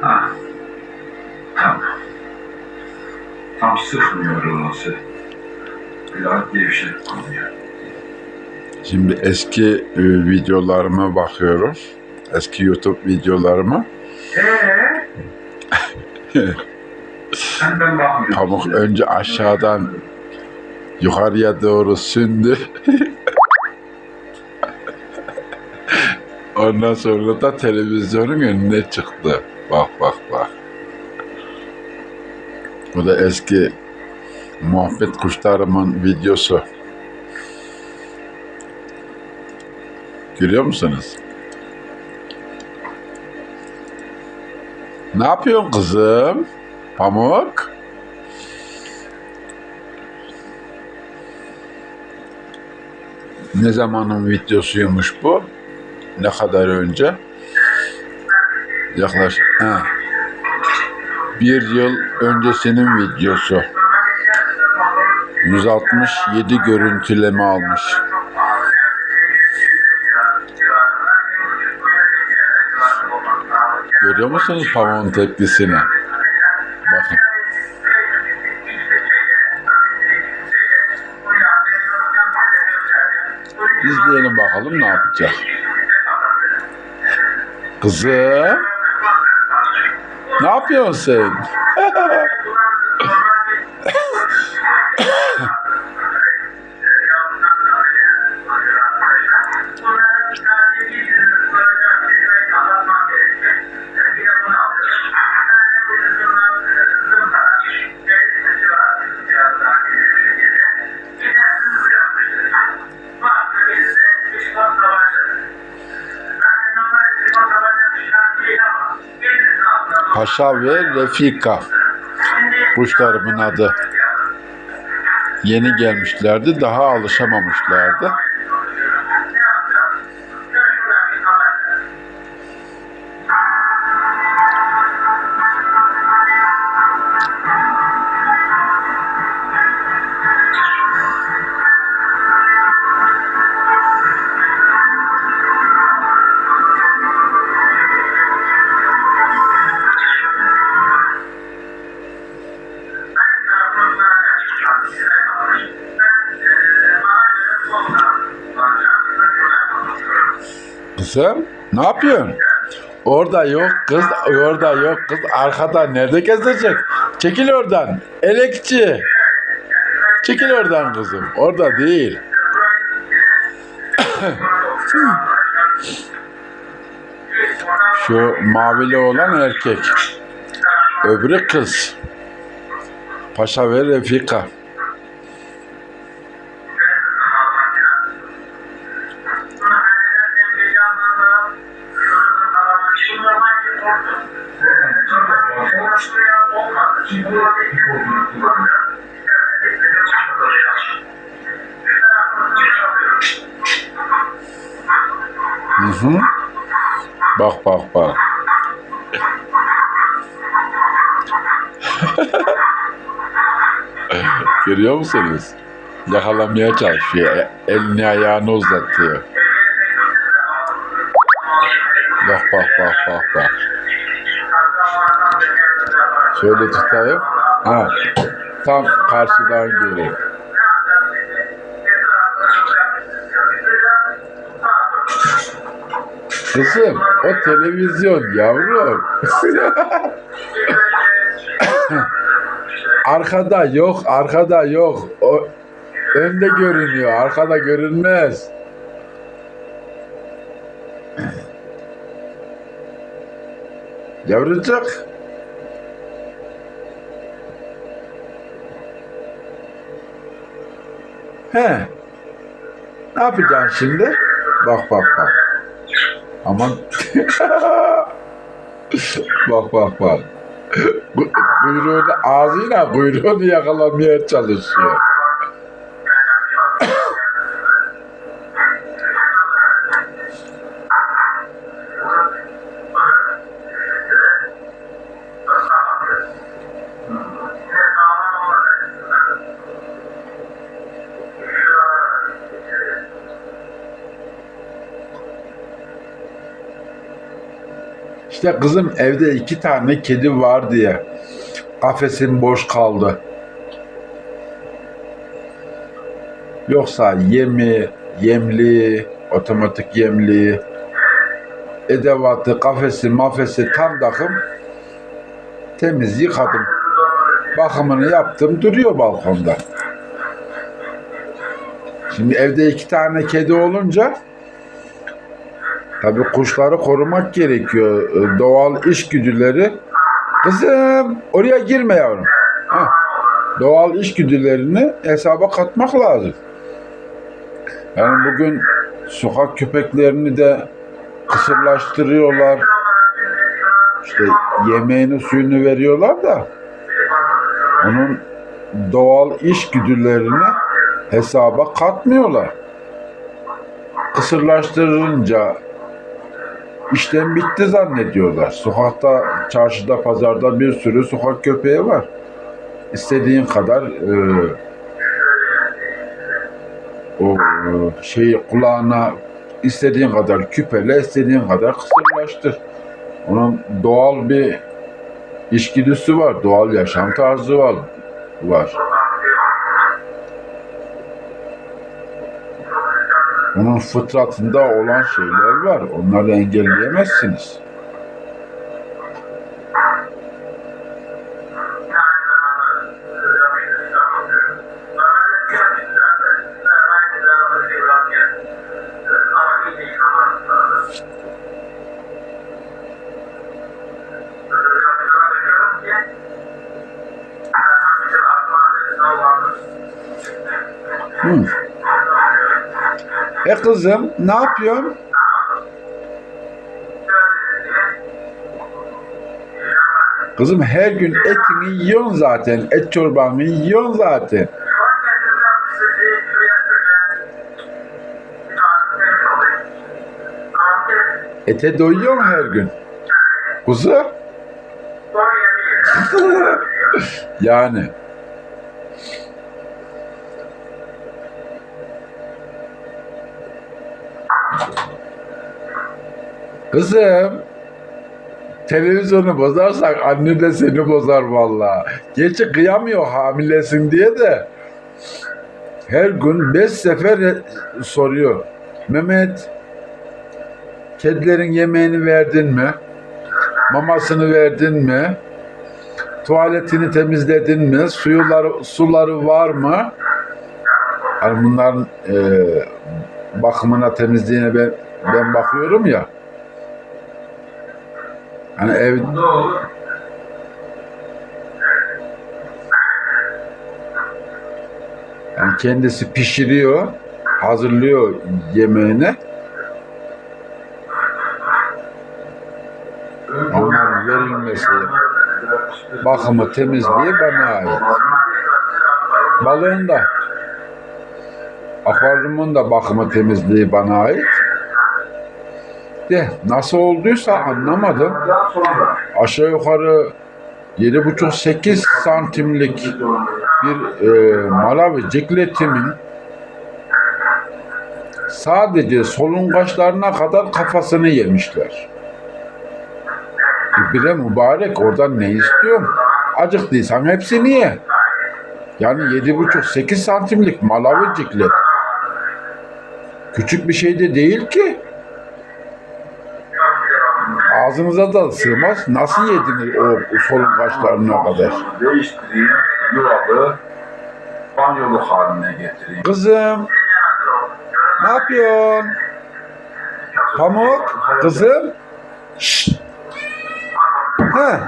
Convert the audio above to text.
Ha. Tamam. Tam sıkmıyor orası. Biraz gevşek konuyor. Şimdi eski e, videolarıma bakıyorum. Eski YouTube videolarıma. Eee? Senden bakmıyorum. Pamuk önce aşağıdan yukarıya doğru sündü. Ondan sonra da televizyonun önüne çıktı. Bak bak bak. Bu da eski muhabbet kuşlarımın videosu. Görüyor musunuz? Ne yapıyorsun kızım? Pamuk? Ne zamanın videosuymuş bu? Ne kadar önce? Yaklaşık ha. Bir yıl öncesinin videosu. 167 görüntüleme almış. Görüyor musunuz pamuğun tepkisini? Bakın. İzleyelim bakalım ne yapacak. Kızım. Ne yapıyorsun Paşa ve Refika. Kuşlarımın adı. Yeni gelmişlerdi. Daha alışamamışlardı. Kızım ne yapıyorsun? Orada yok kız, orada yok kız. Arkada nerede gezecek? Çekil oradan. Elekçi. Çekil oradan kızım. Orada değil. Şu mavili olan erkek. Öbürü kız. Paşa ve Refika. Hı hı. Bak bak bak. Görüyor musunuz? Yakalamaya çalışıyor. E- Elini ayağını uzatıyor. Bak bak bak bak bak. Şöyle tutayım. Ha. Tam karşıdan göreyim. Kızım o televizyon yavrum. arkada yok, arkada yok. O önde görünüyor, arkada görünmez. Yavrucak. He. Ne yapacaksın şimdi? Bak bak bak. Aman. bak bak bak. Kuyruğunu ağzıyla kuyruğunu yakalamaya çalışıyor. İşte kızım evde iki tane kedi var diye kafesin boş kaldı. Yoksa yemi, yemli, otomatik yemli, edevatı, kafesi, mafesi tam takım temiz yıkadım. Bakımını yaptım duruyor balkonda. Şimdi evde iki tane kedi olunca tabii kuşları korumak gerekiyor. Ee, Doğal işgüdüleri. Kızım oraya girme yavrum. Heh. Doğal işgüdülerini hesaba katmak lazım. Yani bugün sokak köpeklerini de kısırlaştırıyorlar. İşte yemeğini suyunu veriyorlar da onun doğal işgüdülerini hesaba katmıyorlar. Kısırlaştırınca işlem bitti zannediyorlar. Sokakta, çarşıda, pazarda bir sürü sokak köpeği var. İstediğin kadar e, o e, şeyi kulağına istediğin kadar küpele, istediğin kadar kısırlaştır. Onun doğal bir içgüdüsü var, doğal yaşam tarzı var. var. Onun fıtratında olan şeyler var. Onları engelleyemezsiniz. Hı. E kızım ne yapıyorsun? Kızım her gün etini yiyorsun zaten. Et çorbanı yiyorsun zaten. Ete doyuyorsun her gün. Kuzu? yani. Kızım. Televizyonu bozarsak anne de seni bozar vallahi. Gerçi kıyamıyor hamilesin diye de. Her gün beş sefer soruyor. Mehmet, kedilerin yemeğini verdin mi? Mamasını verdin mi? Tuvaletini temizledin mi? Suyuları, suları var mı? Hani bunların e, bakımına, temizliğine ben, ben bakıyorum ya. Hani ev, yani kendisi pişiriyor, hazırlıyor yemeğini. Onların verilmesi, bakımı, temizliği bana ait. Balığın da, akvaryumun da bakımı, temizliği bana ait. De nasıl olduysa anlamadım. Aşağı yukarı 7,5-8 santimlik bir e, Malawi cikletimin sadece solungaçlarına kadar kafasını yemişler. E, bire mübarek oradan ne istiyorum? Acıktıysan hepsini ye. Yani 7,5-8 santimlik Malawi ciklet. Küçük bir şey de değil ki. Ağzınıza da sığmaz. Nasıl yediniz o solungaçlarına kadar? değiştireyim, yuvalı, banyolu haline getireyim. Kızım, ne yapıyorsun? Pamuk, kızım. Şşt. Ha,